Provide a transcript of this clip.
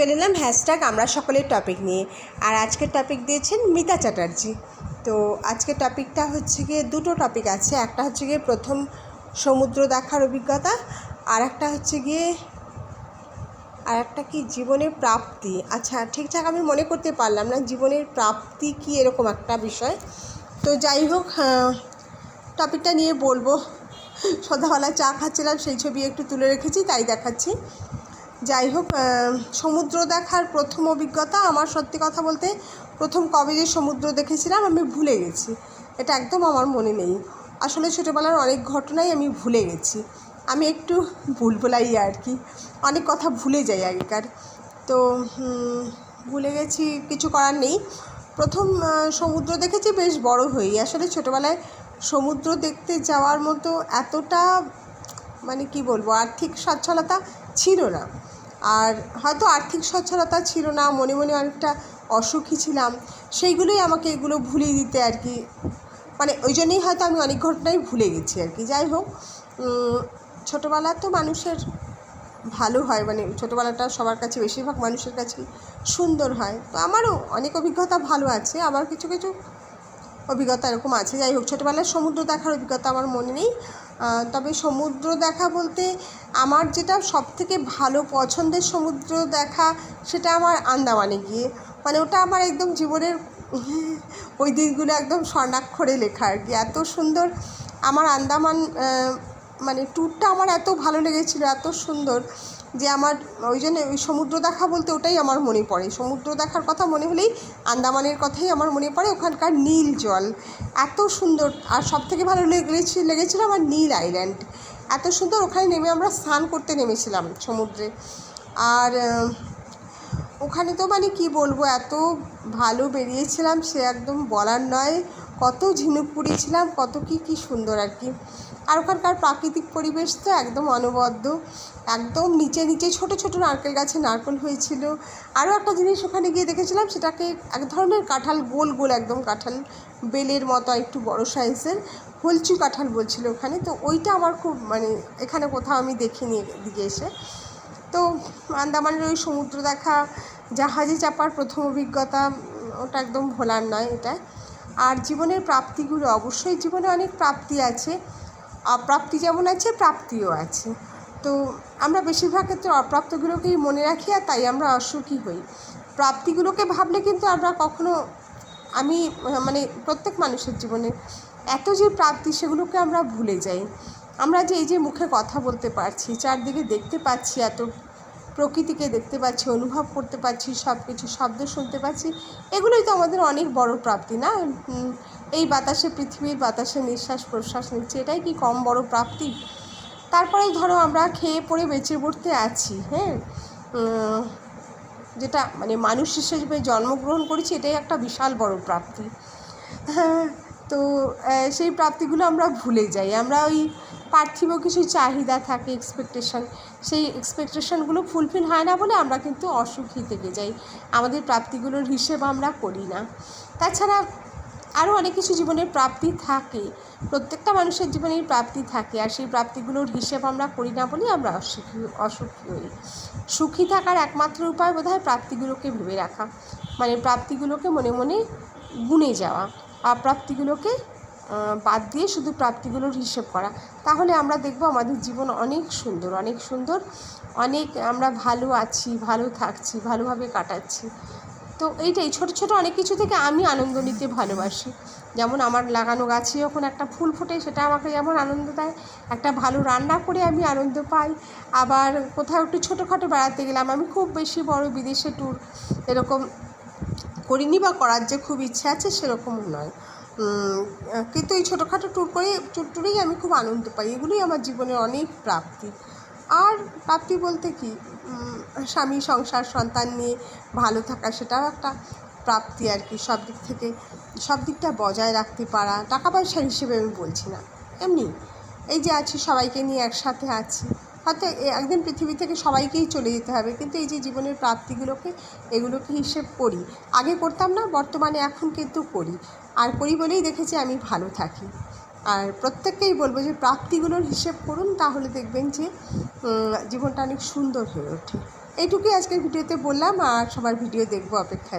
চলে এলাম হ্যাশট্যাগ আমরা সকলের টপিক নিয়ে। আর আজকের টপিক দিয়েছেন মিতা চ্যাটার্জি। তো আজকের টপিকটা হচ্ছে গিয়ে দুটো টপিক আছে। একটা হচ্ছে গিয়ে প্রথম সমুদ্র দেখার অভিজ্ঞতা, আর একটা হচ্ছে গিয়ে, আর একটা কি জীবনের প্রাপ্তি। আচ্ছা ঠিকঠাক আমি মনে করতে পারলাম না জীবনের প্রাপ্তি কি এরকম একটা বিষয়। তো যাই হোক টপিকটা নিয়ে বলব। সন্ধ্যাবেলা চা খাচ্ছিলাম, সেই ছবি একটু তুলে রেখেছি, তাই দেখাচ্ছি। যাই হোক সমুদ্র দেখার প্রথম অভিজ্ঞতা, আমার সত্যি কথা বলতে প্রথম কবে যে সমুদ্র দেখেছিলাম আমি ভুলে গেছি। এটা একদম আমার মনে নেই। আসলে ছোটোবেলার অনেক ঘটনাই আমি ভুলে গেছি। আমি একটু ভুলভুলাই আর কি। অনেক কথা ভুলে যাই আগেকার। তো ভুলে গেছি, কিছু করার নেই। প্রথম সমুদ্র দেখেছি বেশ বড় হয়েই। আসলে ছোটোবেলায় সমুদ্র দেখতে যাওয়ার মতো এতটা মানে কি বলব, আর্থিক সচ্ছলতা ছিল না। আর হয়তো আর্থিক সচ্ছলতা ছিল না, মনে মনে অনেকটা অসুখী ছিলাম, সেইগুলোই আমাকে এগুলো ভুলিয়ে দিতে আর কি। মানে ওই জন্যই হয়তো আমি অনেক ঘটনাই ভুলে গেছি আর কি। যাই হোক ছোটোবেলা তো মানুষের ভালো হয় মানে ছোটোবেলাটা সবার কাছে বেশিরভাগ মানুষের কাছে সুন্দর হয়। তো আমারও অনেক অভিজ্ঞতা ভালো আছে আবার কিছু কিছু অভিজ্ঞতা এরকম আছে। যাই হোক ছোটোবেলার সমুদ্র দেখার অভিজ্ঞতা আমার মনে নেই। তবে সমুদ্র দেখা বলতে আমার যেটা সব থেকে ভালো পছন্দের সমুদ্র দেখা সেটা আমার আন্দামানে গিয়ে। মানে ওটা আমার একদম জীবনের ওই দিনগুলো একদম স্বর্ণাক্ষরে লেখা আর কি। এত সুন্দর আমার আন্দামান মানে ট্যুরটা আমার এত ভালো লেগেছিলো, এত সুন্দর। যে আমার, ওই জন্য ওই সমুদ্র দেখা বলতে ওটাই আমার মনে পড়ে। সমুদ্র দেখার কথা মনে হলেই আন্দামানের কথাই আমার মনে পড়ে, ওখানকার নীল জল। এত সুন্দর, আর সব থেকে ভালো লেগেছি, লেগেছিলো আমার নীল আইল্যান্ড। এত সুন্দর, ওখানে নেমে আমরা স্নান করতে নেমেছিলাম সমুদ্রে। আর ওখানে তো মানে কি বলব, এত ভালো বেরিয়েছিলাম, সে একদম বলার নয়। কত ঝিনুক পুড়িয়েছিলাম কত কি কি সুন্দর আর কি। আর ওখানকার প্রাকৃতিক পরিবেশ তো একদম অনবদ্য। একদম নিচে নিচে ছোট ছোট নারকেল গাছে নারকেল হয়েছিল। আরও একটা জিনিস ওখানে গিয়ে দেখেছিলাম, সেটাকে এক ধরনের কাঁঠাল, গোল গোল একদম কাঁঠাল, বেলের মতো একটু বড় সাইজের হলচু কাঁঠাল বলছিল ওখানে। তো ওইটা আমার খুব মানে এখানে কোথাও আমি দেখিনি এদিকে এসে। তো আন্দামানের ওই সমুদ্র দেখা, জাহাজে চাপার প্রথম অভিজ্ঞতা, ওটা একদম ভোলার নয় এটা। আর জীবনের প্রাপ্তিগুলো, অবশ্যই জীবনে অনেক প্রাপ্তি আছে। অপ্রাপ্তি যেমন আছে, প্রাপ্তিও আছে। তো আমরা বেশিরভাগ ক্ষেত্রে অপ্রাপ্তগুলোকেই মনে রাখি আর তাই আমরা অসুখী হই। প্রাপ্তিগুলোকে ভাবলে কিন্তু আমরা কখনো, আমি মানে প্রত্যেক মানুষের জীবনে এত যে প্রাপ্তি সেগুলোকে আমরা ভুলে যাই। আমরা যে এই যে মুখে কথা বলতে পারছি, চারদিকে দেখতে পাচ্ছি এত প্রকৃতিকে দেখতে পাচ্ছি, অনুভব করতে পারছি সব কিছু শব্দ শুনতে পাচ্ছি, এগুলোই তো আমাদের অনেক বড় প্রাপ্তি না? এই বাতাসে পৃথিবীর বাতাসে নিঃশ্বাস প্রশ্বাস নিচ্ছি, এটাই কি কম বড় প্রাপ্তি? তারপরে ধরো আমরা খেয়ে পড়ে বেঁচে পড়তে আছি হ্যাঁ? যেটা মানে মানুষ হিসেবে জন্মগ্রহণ করেছি, এটাই একটা বিশাল বড় প্রাপ্তি। হ্যাঁ তো সেই প্রাপ্তিগুলো আমরা ভুলে যাই। আমরা ওই পার্থিব কিছু চাহিদা থাকে এক্সপেকটেশন সেই এক্সপেকটেশনগুলো ফুলফিল হয় না বলে আমরা কিন্তু অসুখী থেকে যাই। আমাদের প্রাপ্তিগুলোর হিসেব আমরা করি না। তাছাড়া আরও অনেক কিছু জীবনের প্রাপ্তি থাকে। প্রত্যেকটা মানুষের জীবনের প্রাপ্তি থাকে, আর সেই প্রাপ্তিগুলোর হিসেব আমরা করি না বলেই আমরা অসুখী অসুখী হই। সুখী থাকার একমাত্র উপায় বোধ হয় প্রাপ্তিগুলোকে ভেবে রাখা। মানে প্রাপ্তিগুলোকে মনে মনে গুনে যাওয়া। আর প্রাপ্তিগুলোকে বাদ দিয়ে শুধু প্রাপ্তিগুলোর হিসেব করা। তাহলে আমরা দেখব আমাদের জীবন অনেক সুন্দর অনেক সুন্দর। অনেক আমরা ভালো আছি, ভালো থাকছি, ভালোভাবে কাটাচ্ছি। তো এইটাই, ছোটো ছোটো অনেক কিছু থেকে আমি আনন্দ নিতে ভালোবাসি। যেমন আমার লাগানো গাছে যখন একটা ফুল ফোটে, সেটা আমাকে যেমন আনন্দ দেয়। একটা ভালো রান্না করে আমি আনন্দ পাই। আবার কোথাও একটু ছোটোখাটো বেড়াতে গেলাম, আমি খুব বেশি বড় বিদেশে ট্যুর এরকম করিনি বা করার যে খুব ইচ্ছে আছে সেরকম নয়। কিন্তু এই ছোটোখাটো ট্যুর করে ট্যুর ট্যুরেই আমি খুব আনন্দ পাই। এগুলোই আমার জীবনের অনেক প্রাপ্তি। আর প্রাপ্তি বলতে কি? স্বামী, সংসার, সন্তান নিয়ে ভালো থাকা, সেটাও একটা প্রাপ্তি আর কি। সব দিক থেকে, সব দিকটা বজায় রাখতে পারা, টাকা পয়সা হিসেবে আমি বলছি না। এমনি, এই যে আছি, সবাইকে নিয়ে একসাথে আছি। হয়তো একদিন পৃথিবী থেকে সবাইকেই চলে যেতে হবে। কিন্তু এই যে জীবনের প্রাপ্তিগুলোকে, এগুলোকে হিসেব করি। আগে করতাম না, বর্তমানে এখন কিন্তু করি। আর করি বলেই দেখেছি আমি ভালো থাকি। আর প্রত্যেককেই বলব যে প্রাপ্তিগুলোর হিসেব করুন, তাহলে দেখবেন যে জীবনটা অনেক সুন্দর হয়ে ওঠে। এইটুকুই আজকের ভিডিওতে বললাম, আর সবার ভিডিও দেখব অপেক্ষায়।